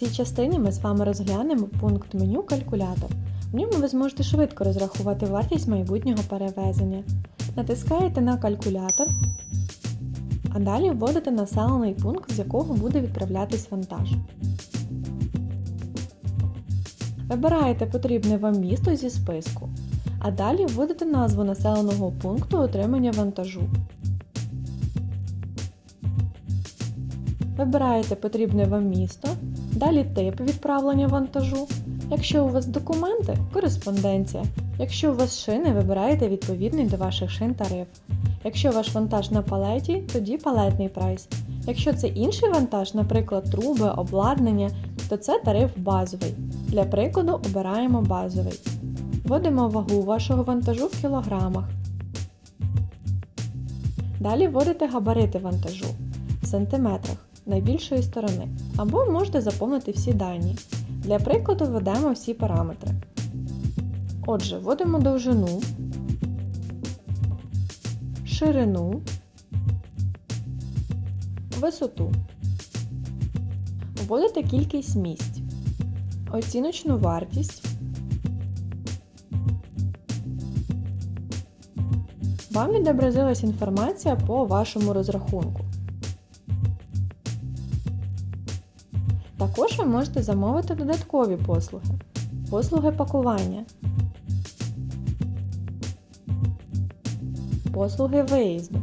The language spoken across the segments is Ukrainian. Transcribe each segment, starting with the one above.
цій частині ми з вами розглянемо пункт меню Калькулятор. В ньому ви зможете швидко розрахувати вартість майбутнього перевезення. Натискаєте на калькулятор, а далі вводите населений пункт, з якого буде відправлятись вантаж. Вибираєте потрібне вам місто зі списку, а далі вводите назву населеного пункту отримання вантажу. Вибираєте потрібне вам місто, далі тип відправлення вантажу. Якщо у вас документи кореспонденція. Якщо у вас шини, вибираєте відповідний до ваших шин тариф. Якщо ваш вантаж на палеті, тоді палетний прайс. Якщо це інший вантаж, наприклад, труби, обладнання, то це тариф базовий. Для прикладу обираємо базовий. Вводимо вагу вашого вантажу в кілограмах. Далі вводите габарити вантажу в сантиметрах найбільшої сторони, або можете заповнити всі дані. Для прикладу введемо всі параметри. Отже, вводимо довжину, ширину, висоту. Вводите кількість місць, оціночну вартість. Вам відобразилась інформація по вашому розрахунку. Також ви можете замовити додаткові послуги. Послуги пакування. Послуги виїзду.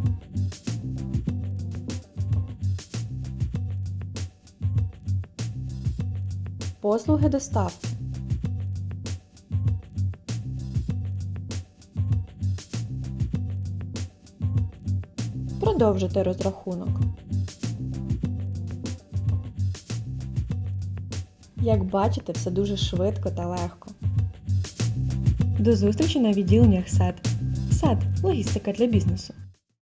Послуги доставки. Продовжити розрахунок. Як бачите, все дуже швидко та легко. До зустрічі на відділеннях СЕТ. САД логістика для бізнесу.